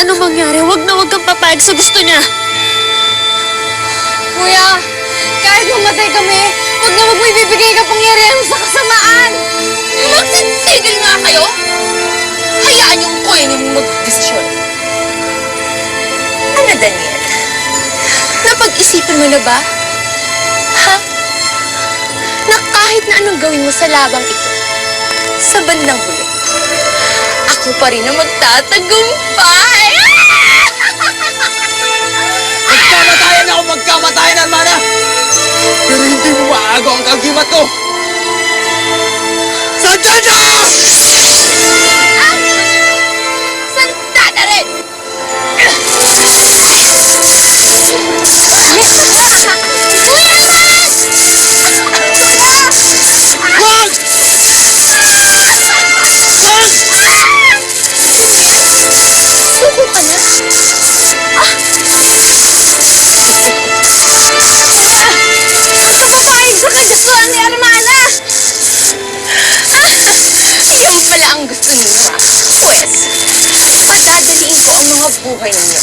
anong mangyari, wag na wag kang papayag sa gusto niya. Kuya, kahit mamatay kami, huwag na huwag mo ibibigay kapangyarihan sa kasamaan. Magtitigil nga kayo! Hayaan yung kuya niyo mag-desisyon. Ano, Daniel? Napag-isipan mo na ba? Ha? Na kahit na anong gawin mo sa labang ito, sa bandang huli, ako pa rin ang magtatagumpay! Maago ang buhay ninyo.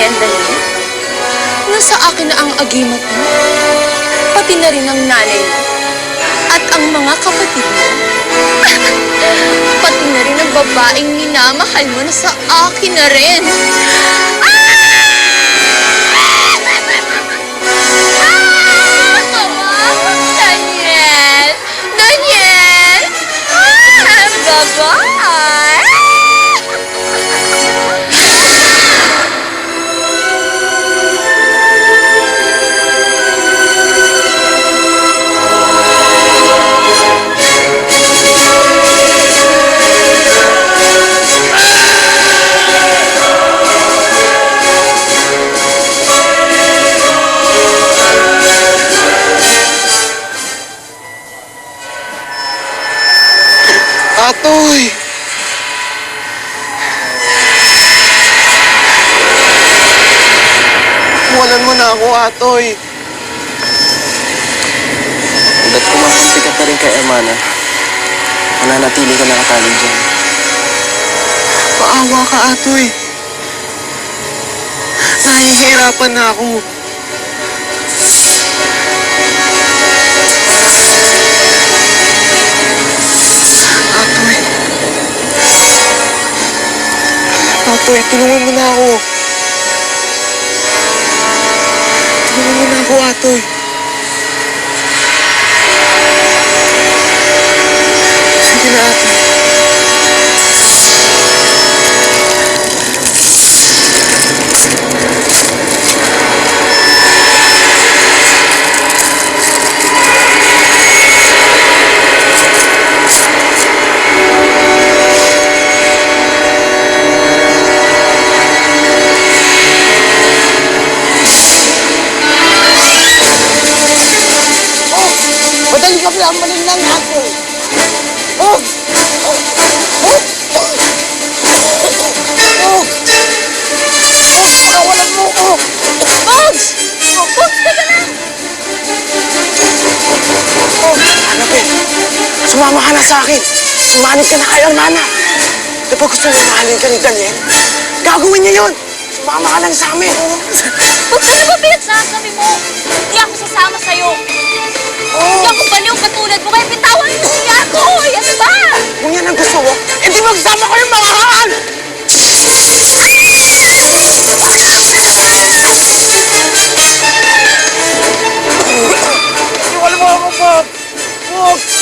Yan, Daniel? Nasa akin na ang agimat mo. Pati na rin ang nanay mo. At ang mga kapatid mo. Pati na rin ang babaeng minamahal mo na sa akin na rin. Na ako, Atoy. Ba't kumakampi ka pa rin kay Amana? Mananatili ka nakatali dyan. Paawa ka, Atoy. Nahihirapan na ako. Atoy. Atoy, tulungan mo na ako. Madali ka pala, maling lang ako. Oh! Oh! Oh! Oh! Oh! Pakawalan mo ko! Bugs! Bugs, teka lang! Oh! Anak eh, sumama ka na sa akin. Sumanib ka na kay Armana. Di ba gusto mo mahalin ka ni Daniel? Gagawin niya yun! Sumama ka lang sa amin. Huwag ka na ba pinagsasabi mo? Hindi ako sasama sa'yo. Magsama kayong mga haan! Iwan mo ako, Bob! Bob!